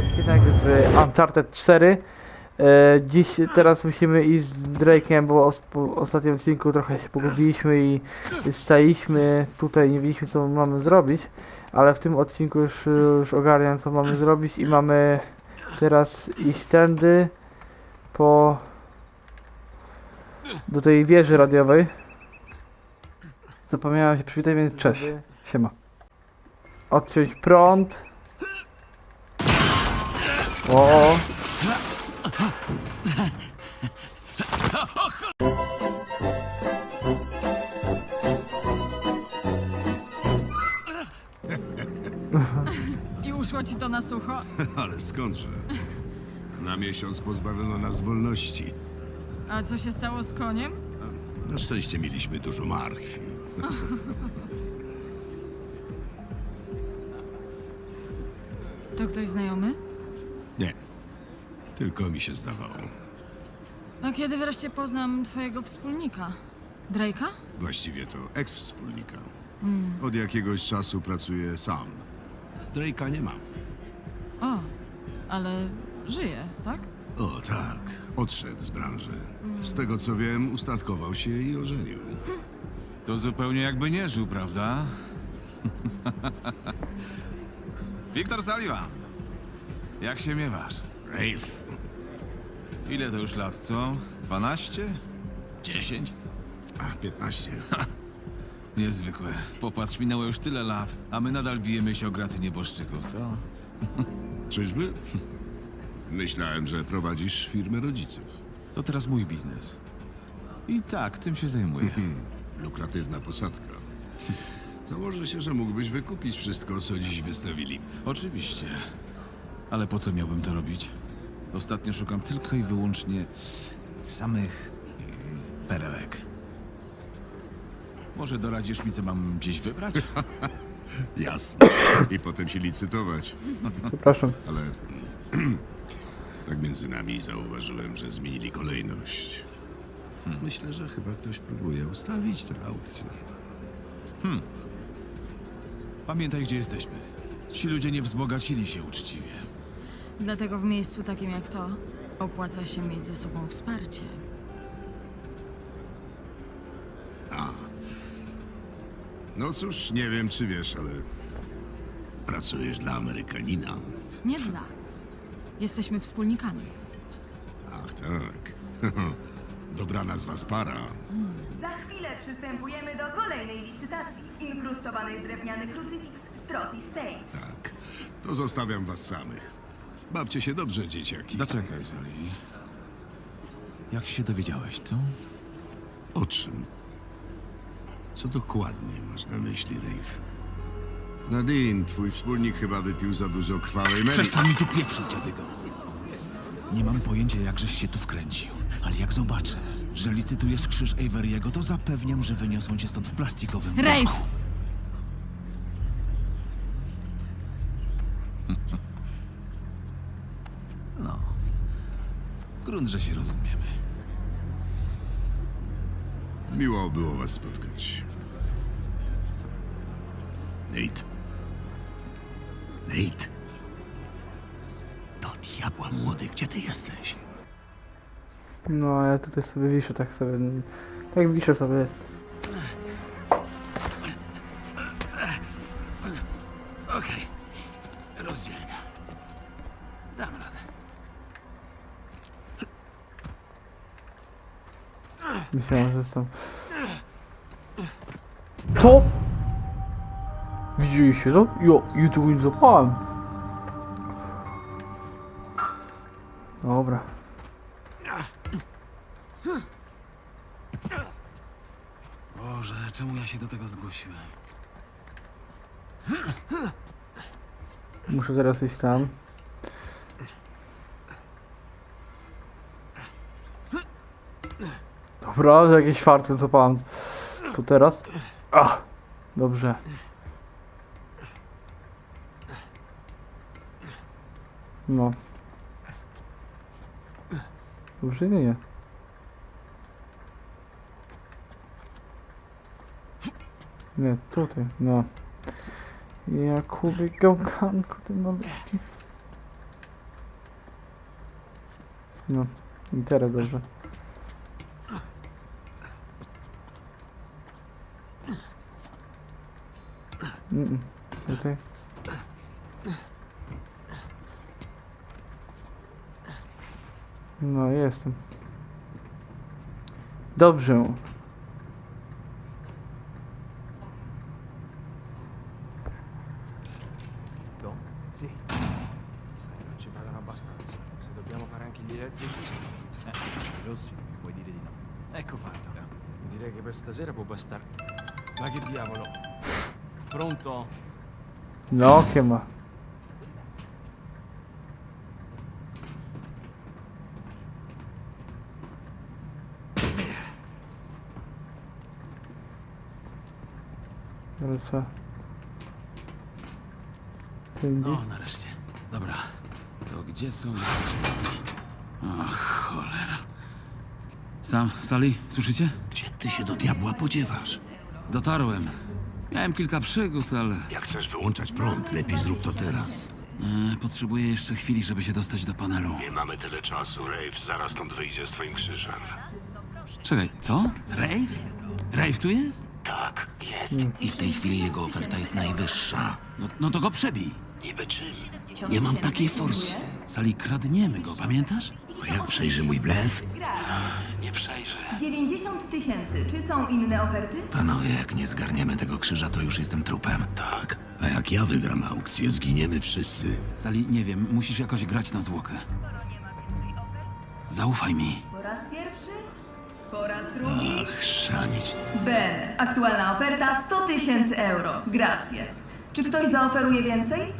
odcinek z Uncharted 4. E, dziś, teraz musimy iść z Drake'em, bo po ostatnim odcinku trochę się pogubiliśmy i staliśmy tutaj, nie wiedzieliśmy co mamy zrobić, ale w tym odcinku już, już ogarniam co mamy zrobić i mamy teraz iść tędy po do tej wieży radiowej. Zapomniałem się przywitać, więc cześć. Siema. Odciąć prąd. O. I uszło ci to na sucho? Ale skądże? Na miesiąc pozbawiono nas wolności. A co się stało z koniem? Na szczęście mieliśmy dużo marchwi. To ktoś znajomy? Nie. Tylko mi się zdawało. A kiedy wreszcie poznam twojego wspólnika? Drake'a? Właściwie to eks-wspólnika. Od jakiegoś czasu pracuję sam. Drake'a nie mam. O, ale żyje, tak? O tak, odszedł z branży. Z tego co wiem, ustatkował się i ożenił. To zupełnie jakby nie żył, prawda? Wiktor Sullivan. Jak się miewasz? Rafe, Ile to już lat, co? 12? 10? a 15. Niezwykłe. Popatrz, minęło już tyle lat, a my nadal bijemy się o graty nieboszczyków, co? Czyżby? Myślałem, że prowadzisz firmę rodziców. To teraz mój biznes. I tak, tym się zajmuję. Lukratywna posadka. Założę się, że mógłbyś wykupić wszystko, co dziś wystawili. Oczywiście. Ale po co miałbym to robić? Ostatnio szukam tylko i wyłącznie samych perełek. Może doradzisz mi, co mam gdzieś wybrać? Jasne. I potem się licytować. Przepraszam. Ale tak między nami zauważyłem, że zmienili kolejność. Myślę, że chyba ktoś próbuje ustawić tę aukcję. Pamiętaj, gdzie jesteśmy. Ci ludzie nie wzbogacili się uczciwie. Dlatego w miejscu takim jak to opłaca się mieć ze sobą wsparcie. No cóż, nie wiem, czy wiesz, ale pracujesz dla Amerykanina. Nie dla. Jesteśmy wspólnikami. Ach, tak. Dobra nazwa z para. Za chwilę przystępujemy do kolejnej licytacji. Inkrustowany drewniany krucyfiks Stroti State. Tak. To zostawiam was samych. Bawcie się dobrze, dzieciaki. Zaczekaj, Zoli. Jak się dowiedziałeś, co? O czym? Co dokładnie masz na myśli, Rafe? Nadine, twój wspólnik chyba wypił za dużo krwawej Mary. Przestań mi tu pieprzyć, dziadygo. Nie mam pojęcia, jak żeś się tu wkręcił, ale jak zobaczę, że licytujesz krzyż Averiego, to zapewniam, że wyniosą cię stąd w plastikowym Rafe! Grunt, że się rozumiemy. Miło było was spotkać. Nate. Nate. To diabła młody, gdzie ty jesteś? No, a ja tutaj sobie wiszę, tak sobie. Tak wiszę sobie. Jestem. To! Widzieliście to? Jo, tego nie zapałem. Dobra. Boże, czemu ja się do tego zgłosiłem? Muszę teraz iść tam. Dobra, jakieś farty zapałem. Tu teraz. A, dobrze. No. Dobrze, nie, nie. Nie, tutaj, no. Jakubie gałkanku, ty malutki. No, i teraz dobrze. Mm, mm, Tutaj. No, jestem. Dobrze. No, sì. Non ci pagano abbastanza. Se dobbiamo fare anche gli elettricisti. Eh, Rossi, puoi dire di no. Ecco fatto. Direi che per stasera può bastare. Ma che diavolo? Pronto? No, che ma. Będzie? O, nareszcie. Dobra. To gdzie są... O, cholera. Sam, Sali, słyszycie? Gdzie ty się do diabła podziewasz? Dotarłem. Miałem kilka przygód, ale... Jak chcesz wyłączać prąd, lepiej zrób to teraz. E, potrzebuję jeszcze chwili, żeby się dostać do panelu. Nie mamy tyle czasu. Rafe zaraz stąd wyjdzie z twoim krzyżem. Czekaj, co? Rave? Rave tu jest? Tak, jest. I w tej chwili jego oferta jest najwyższa. No, no to go przebij. Niby czym? Nie mam takiej forsy. Sali, kradniemy go, pamiętasz? A jak przejrzy mój blef? Nie przejrzę. 90 tysięcy. Czy są inne oferty? Panowie, jak nie zgarniemy tego krzyża, to już jestem trupem. Tak. A jak ja wygram aukcję, zginiemy wszyscy. Sali, nie wiem, musisz jakoś grać na zwłokę. Zaufaj mi. Drugi? Ach, szanić. Ben, aktualna oferta 100 tysięcy euro. Gracje. Czy ktoś zaoferuje więcej?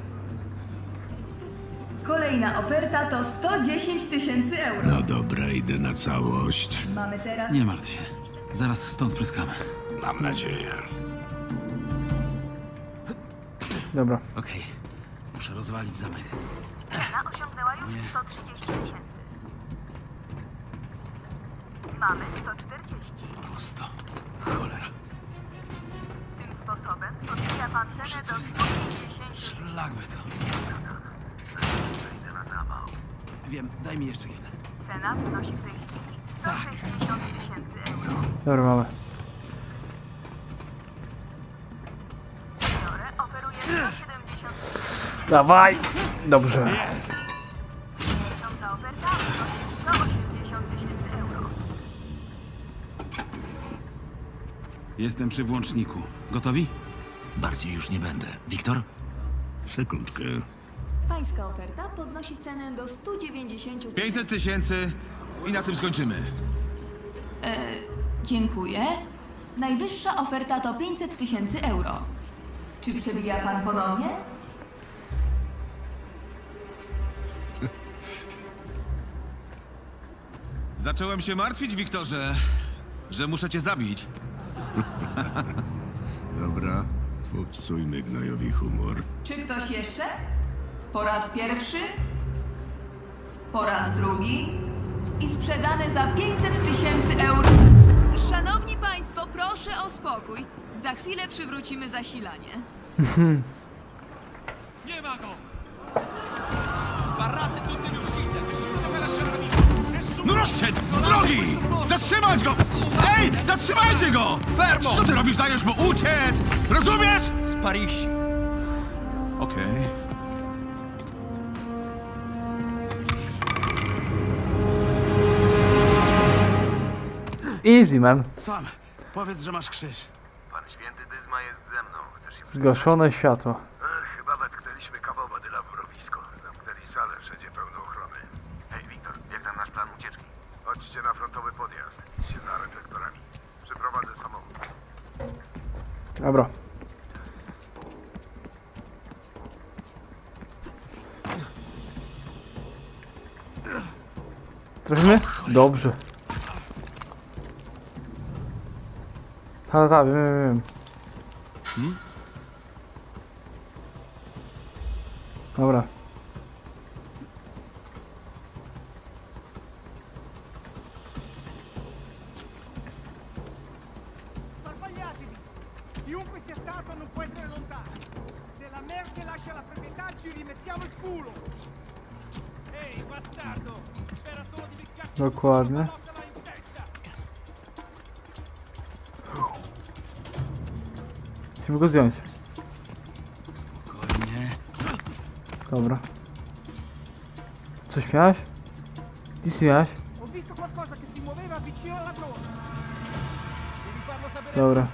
Kolejna oferta to 110 tysięcy euro. No dobra, idę na całość. Mamy teraz Nie martw się. Zaraz stąd pryskamy. Mam nadzieję. Dobra. Okej. Muszę rozwalić zamek. Cena osiągnęła już 130 tysięcy. Mamy 140. Pusto. Cholera. Tym sposobem podbija pan cenę do 150. Szlakby to. Wiem, daj mi jeszcze chwilę. Cena wynosi w tej chwili 160 tysięcy euro. Dobra, mamy. Oferuje 170 tysięcy. Dawaj! Dobrze. Jestem przy włączniku. Gotowi? Bardziej już nie będę. Wiktor? Sekundkę. Pańska oferta podnosi cenę do 190 tysięcy. 500 tysięcy i na tym skończymy. Dziękuję. Najwyższa oferta to 500 tysięcy euro. Czy przebija pan ponownie? Zacząłem się martwić, Wiktorze, że muszę cię zabić. Dobra, popsujmy gnojowi humor. Czy ktoś jeszcze? Po raz pierwszy? Po raz drugi? I sprzedane za 500 tysięcy euro. Szanowni Państwo, proszę o spokój. Za chwilę przywrócimy zasilanie. No rozszedł! Z drogi! Zatrzymać go! Ej! Zatrzymajcie go! Fermo! Co ty robisz? Dajesz mu uciec! Rozumiesz? Sparisci. Okej. Easy, man. Sam, powiedz, że masz krzyż. Pan święty Dyzma jest ze mną. Chcesz się Zgaszone światło. Chyba wetknęliśmy kawał badyla w mrowisko. Zamknęli salę, wszędzie pełno ochrony. Hej, Wiktor, jak tam nasz plan ucieczki? Chodźcie na frontowy podjazd. Idźcie za reflektorami. Przyprowadzę samochód. Dobra. Trafimy? Dobrze. Ta, ta, wiem, wiem, wiem. Dobra. Testa! Musimy go zdjąć. Spokojnie. Dobra. Coś miałeś? Nic nie miałeś? Ho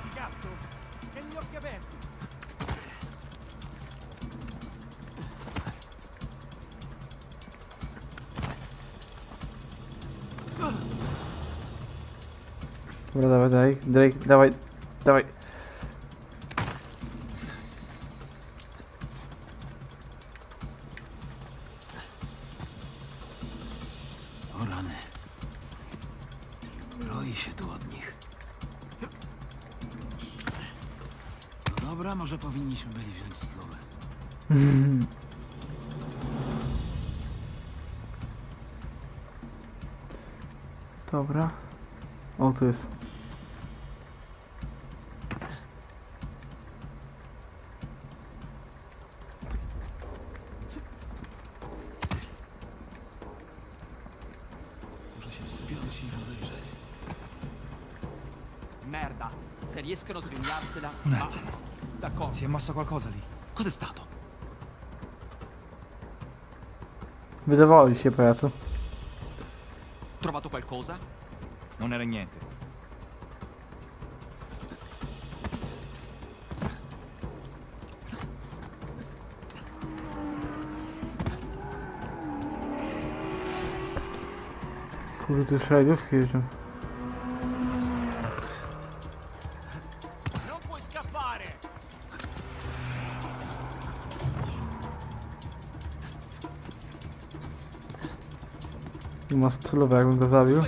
Dobra, dawaj, dawaj. Drake, dawaj, dawaj. Tu jest. Muszę się wspiąć i rozejrzeć. Merda! Se riescono a svegliarsela... Un attimo. D'accordo. Si è mosso qualcosa lì. Cos'è stato? Wydawało ci się, pajacu. Trovato qualcosa? Non era niente. Kurde, tu już rajdówki jeżdżą. Ma spluwę, jakbym go zabił.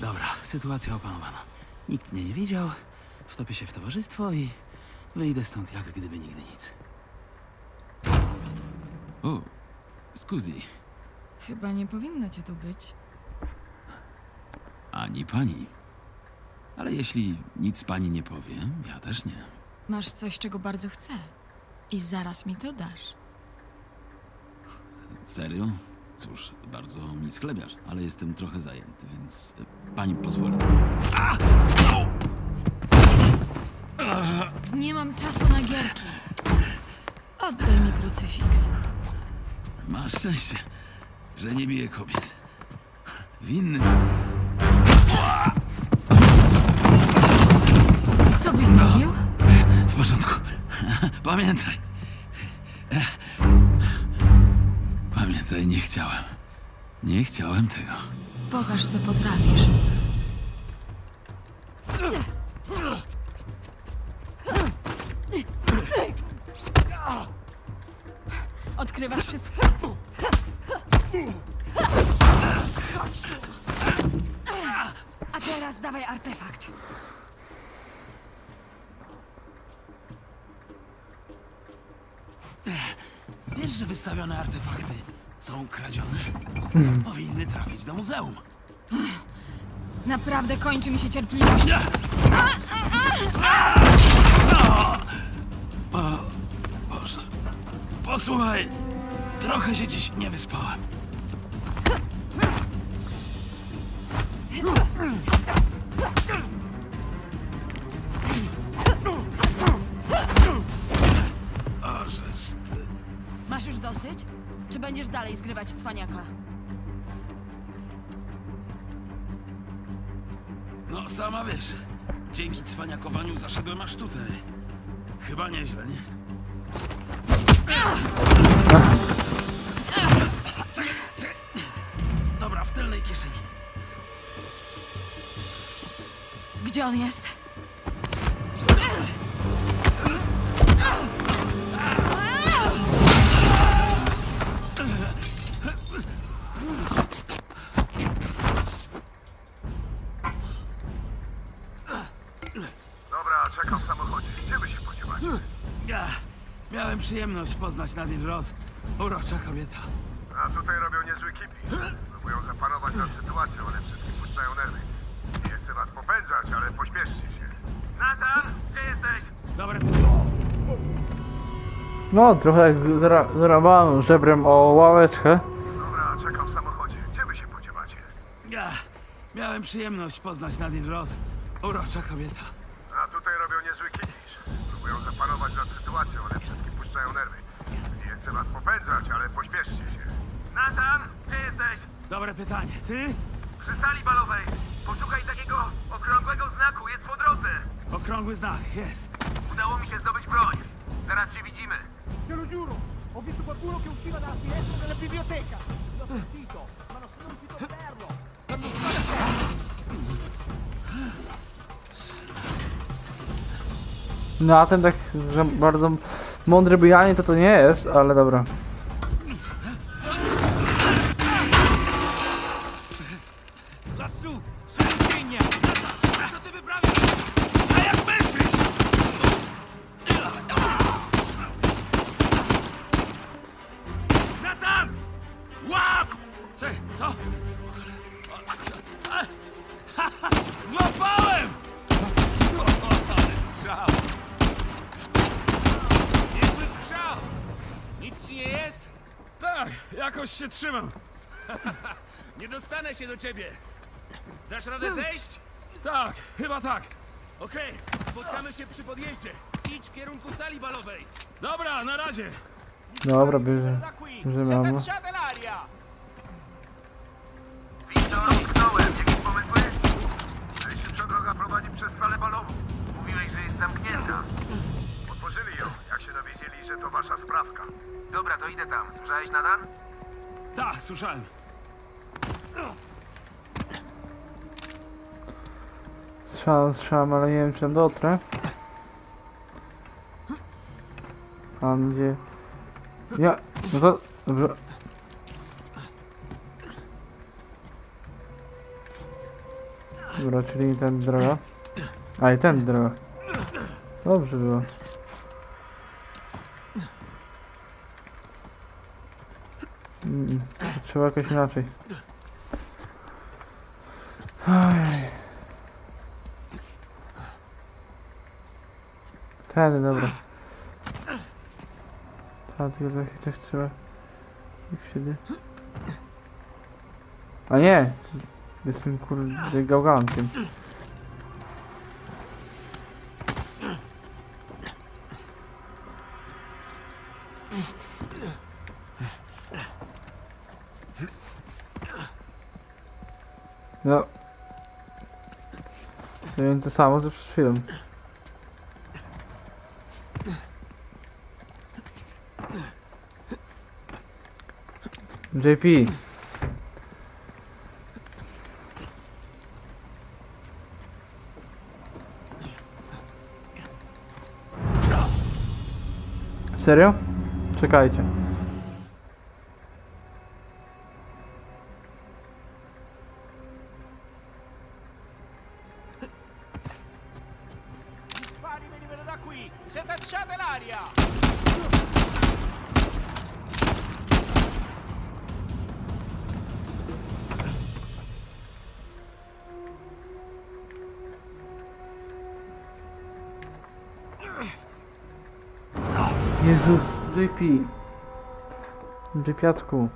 Dobra, sytuacja opanowana. Nikt mnie nie widział, wtopię się w towarzystwo i wyjdę stąd jak gdyby nigdy nic. O, scusi, Chyba nie powinno cię tu być. ani pani. Ale jeśli nic pani nie powie, ja też nie. Masz coś, czego bardzo chcę. I zaraz mi to dasz. Serio? Cóż, bardzo mi sklebiasz, ale jestem trochę zajęty, więc e, pani pozwoli. Nie mam czasu na gierki. Oddaj mi krucyfiks. Masz szczęście, że nie bije kobiet. Winny. Co byś zrobił? W porządku. Pamiętaj. Pamiętaj, nie chciałem. Nie chciałem tego. Pokaż, co potrafisz. Muzeum. Naprawdę kończy mi się cierpliwość. Boże. Posłuchaj. Trochę się dziś nie wyspałem. Ożeż ty. Masz już dosyć? Czy będziesz dalej zgrywać cwaniaka? Sama wiesz. Dzięki cwaniakowaniu zaszedłem aż tutaj. Chyba nieźle, nie? Dobra, w tylnej kieszeni. Gdzie on jest? Ja miałem przyjemność poznać Nadine Ross. Urocza kobieta. A tutaj robią niezły kipi. Próbują zapanować nad sytuacją, ale wszystkim puszczają nerwy. Nie chcę was popędzać, ale pośpieszcie się. Nathan, gdzie jesteś? Dobre No, trochę jak zara- zarabałem żebrem o ławeczkę. Dobra, czekam w samochodzie. Gdzie wy się podziewacie? Ja miałem przyjemność poznać Nadine Ross. Urocza kobieta. Pytanie. Ty? Przy sali balowej. Poszukaj takiego okrągłego znaku, jest po drodze. Okrągły znak. Jest. Udało mi się zdobyć broń. Zaraz się widzimy. Te lo giuro, ho visto qualcuno che usciva dalla finestra della biblioteca. L'ho sentito, ma non sono riuscito a vederlo. Quando No a ten tak że bardzo mądry bujanie to to nie jest, ale dobra. Ciebie! Dasz radę zejść? Tak, chyba tak. Okej, spotkamy się przy podjeździe. Idź w kierunku sali balowej. Dobra, na razie. Dobra, bierze. da qui, Bierzemy si ammo. agganciate l'aria. Wiktor, zniknąłem. Jakieś pomysły? Najszybsza droga prowadzi przez salę balową. Mówiłeś, że jest zamknięta. Otworzyli ją, jak się dowiedzieli, że to wasza sprawka. Dobra, to idę tam. Słyszałeś, Nadan? Tak, słyszałem. Strzelam, strzelam, ale nie wiem czy tam dotrę. A gdzie? Ja, no to, dobrze. Dobra, czyli ten droga. A i ten droga. Dobrze było. Mm, to trzeba jakoś inaczej. Ten, dobra. A, tylko trochę też trzeba... I wtedy... A nie! Jestem kurde gałgankiem. No. Zrobiłem to samo co przed chwilą. JP. Serio? Czekajcie. Gli spari venivano da qui, si agganciate l'aria. Jezus, JP. JPiaczku.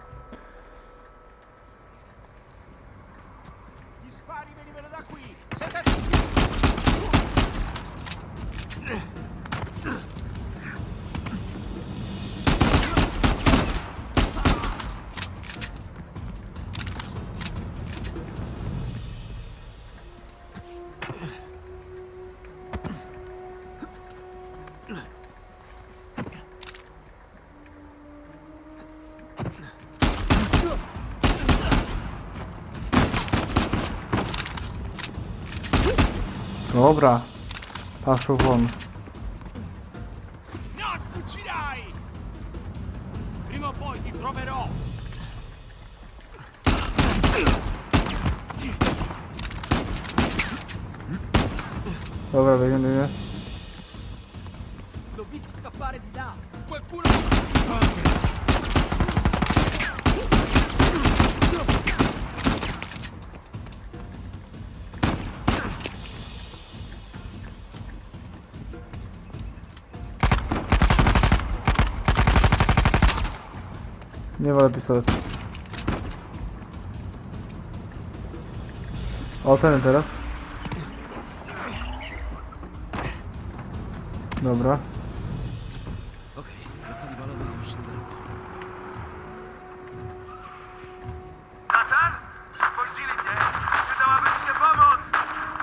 Dobra. Paszł won. Dobra, biegnie, biegnie. Pistolet. O, ten teraz. Dobra. Okej, do sali balowej już niedaleko. Natan? Przypuścili mnie. Przydałaby mi się pomoc.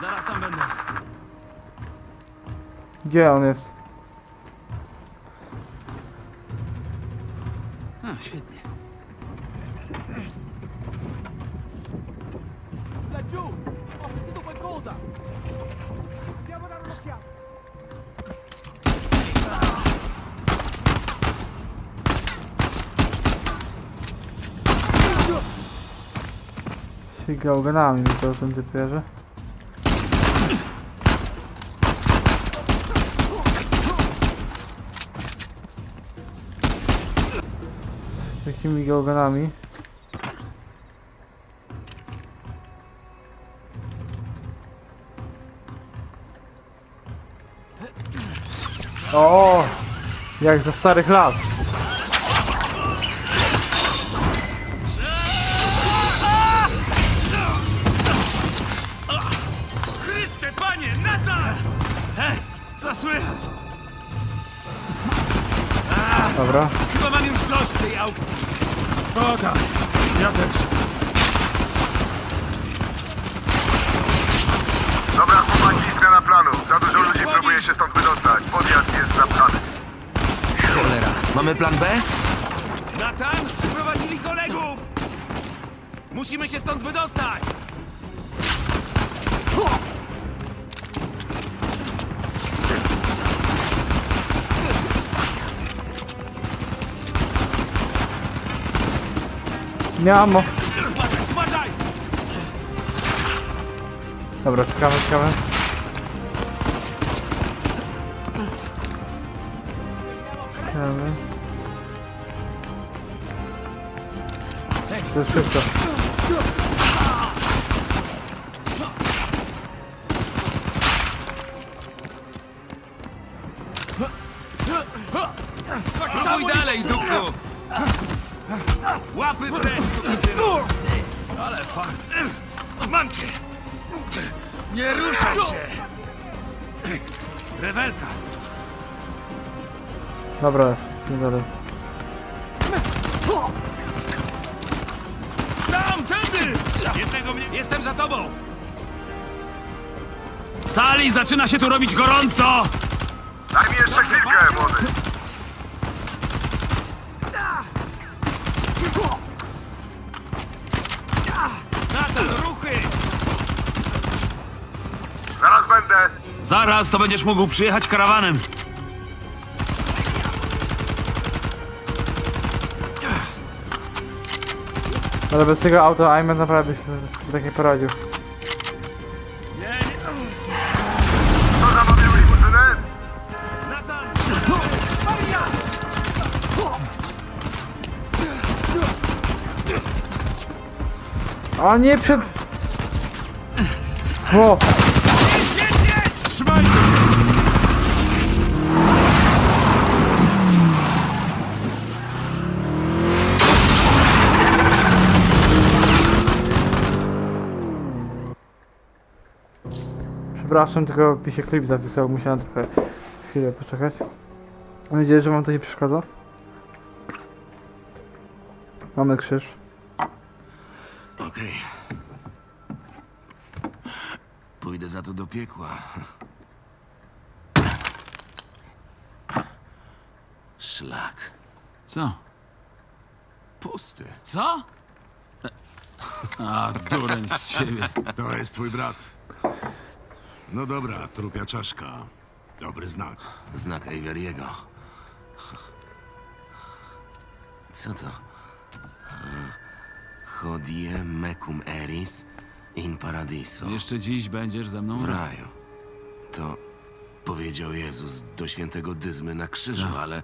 Zaraz tam będę. Gdzie on jest? Gałganami mi to ten typ bierze. Z takimi gałganami. O! Jak za starych lat. Dobra. Chyba mam już dość tej aukcji. O tak, ja też. Dobra, chłopaki, zmiana planu. Za dużo ludzi próbuje się stąd wydostać. Podjazd jest zapchany. Cholera. Mamy plan B? Natan, przyprowadzili kolegów! Musimy się stąd wydostać! Nie uważaj! Dobra, czekamy, czekamy. Czekamy. To jest wszystko. Dobra, nie dalej. Sam, tędy! Jednego mnie... Jestem za tobą! Sali, zaczyna się tu robić gorąco! Daj mi jeszcze chwilkę, młody. Ruchy! Zaraz będę. Zaraz to będziesz mógł przyjechać karawanem. Ale bez tego auta Ayman naprawdę się z- tak nie poradził. Limuzynę? Natan! A nie przed... O! Przepraszam, tylko mi się klip zapisał, musiałem trochę chwilę poczekać. Mam nadzieję, że wam to nie przeszkadza. Mamy krzyż. Okej. Pójdę za to do piekła. Szlak. Co? Pusty. Co? A, dureń z ciebie. To jest twój brat. No dobra, trupia czaszka. Dobry znak. Znak Averiego. Co to? Hodie mecum eris in paradiso. Jeszcze dziś będziesz ze mną W raju. To powiedział Jezus do świętego Dyzmy na krzyżu, No. ale...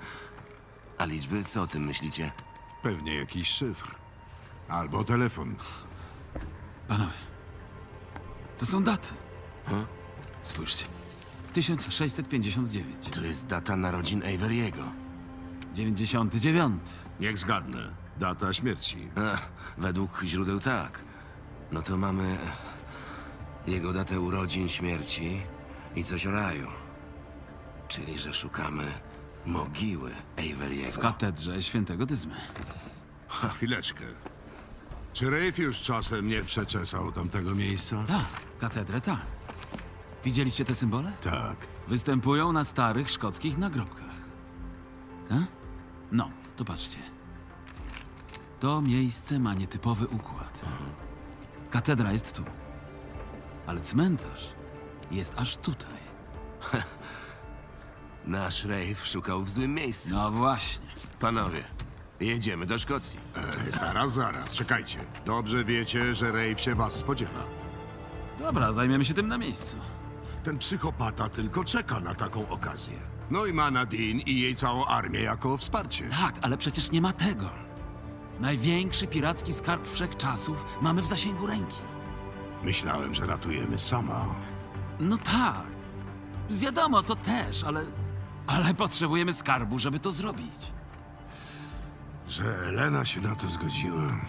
A liczby, co o tym myślicie? Pewnie jakiś szyfr. Albo telefon. Panowie, to są daty. Spójrzcie. 1659, To jest data narodzin Averiego. 99, Niech zgadnę. Data śmierci. A, według źródeł tak. No to mamy jego datę urodzin, śmierci i coś o raju. Czyli, że szukamy mogiły Averiego. W katedrze świętego Dyzmy. Chwileczkę. Czy Rafe już czasem nie przeczesał tamtego miejsca? Tak, katedrę tak. Widzieliście te symbole? Tak. Występują na starych szkockich nagrobkach. Tak? No, to patrzcie. To miejsce ma nietypowy układ. Katedra jest tu. Ale cmentarz jest aż tutaj. Nasz Rave szukał w złym miejscu. No właśnie. Panowie, jedziemy do Szkocji. E, zaraz, zaraz, czekajcie. Dobrze wiecie, że Rafe się was spodziewa. Dobra, zajmiemy się tym na miejscu. Ten psychopata tylko czeka na taką okazję. No i ma Nadine i jej całą armię jako wsparcie. Tak, ale przecież nie ma tego. Największy piracki skarb wszechczasów mamy w zasięgu ręki. Myślałem, że ratujemy sama. No tak. Wiadomo, to też, ale. Ale potrzebujemy skarbu, żeby to zrobić. Że Elena się na to zgodziła.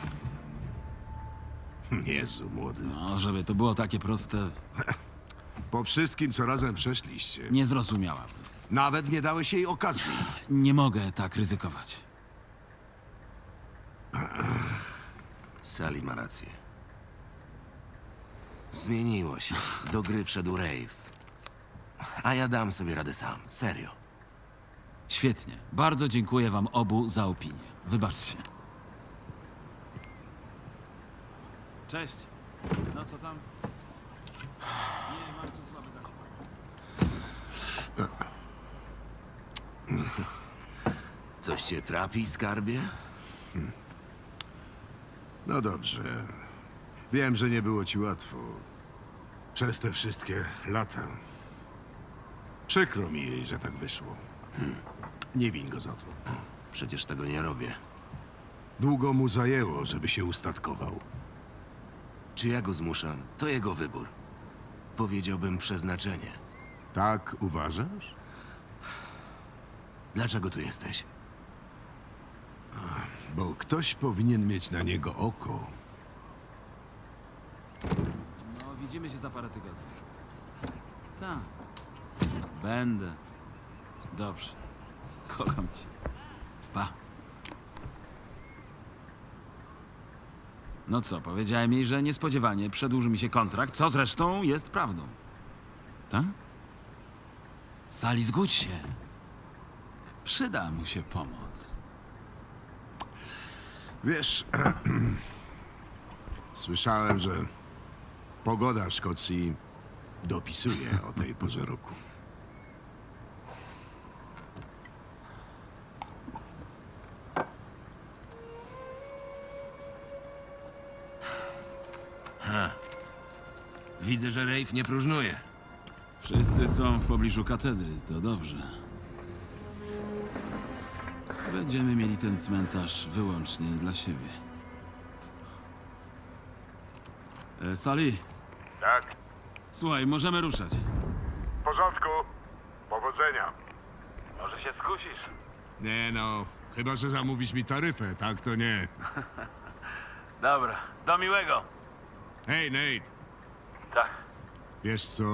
Jezu, młody. No, żeby to było takie proste, Po wszystkim, co razem przeszliście, nie zrozumiałam. nawet nie dałeś jej okazji. Nie mogę tak ryzykować. Sally ma rację. Zmieniło się. Do gry wszedł Rave. A ja dam sobie radę sam. Serio. Świetnie. Bardzo dziękuję wam obu za opinię. Wybaczcie. Cześć. No co tam? Coś cię trapi, skarbie? No dobrze. Wiem, że nie było ci łatwo. Przez te wszystkie lata. Przykro mi jej, że tak wyszło. Nie win go za to. Przecież tego nie robię. Długo mu zajęło, żeby się ustatkował. Czy ja go zmuszam? To jego wybór. Powiedziałbym przeznaczenie. Tak uważasz? Dlaczego tu jesteś? Bo ktoś powinien mieć na niego oko. No, widzimy się za parę tygodni. Tak. Będę. Dobrze. Kocham cię. Pa. No co, powiedziałem jej, że niespodziewanie przedłuży mi się kontrakt, co zresztą jest prawdą. Tak? Sali, zgódź się. Przyda mu się pomoc. Wiesz, słyszałem, że pogoda w Szkocji dopisuje o tej porze roku. Widzę, że Rave nie próżnuje. Wszyscy są w pobliżu katedry, to dobrze. Będziemy mieli ten cmentarz wyłącznie dla siebie. E, Sali, Tak, słuchaj, możemy ruszać. w porządku. Powodzenia. Może się skusisz? Nie no, chyba że zamówisz mi taryfę, tak to nie. Dobra, do miłego. Hej, Nate. Wiesz co?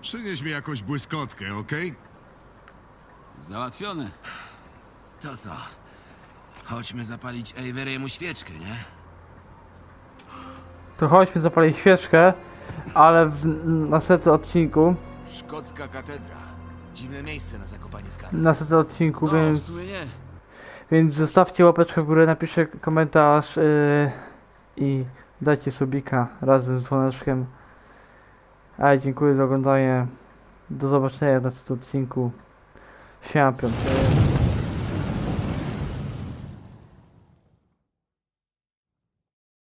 Przynieś mi jakąś błyskotkę, okej? Załatwione. To co? Chodźmy zapalić Averiemu świeczkę, nie? To chodźmy zapalić świeczkę, ale w następnym odcinku, Szkocka katedra. Dziwne miejsce na zakopanie skarbu. w następnym odcinku, No, w więc, sumie nie. więc zostawcie łapeczkę w górę, napiszcie komentarz yy, i dajcie subika razem z dzwoneczkiem. A dziękuję za oglądanie. Do zobaczenia w następnym odcinku. Siema, piątek.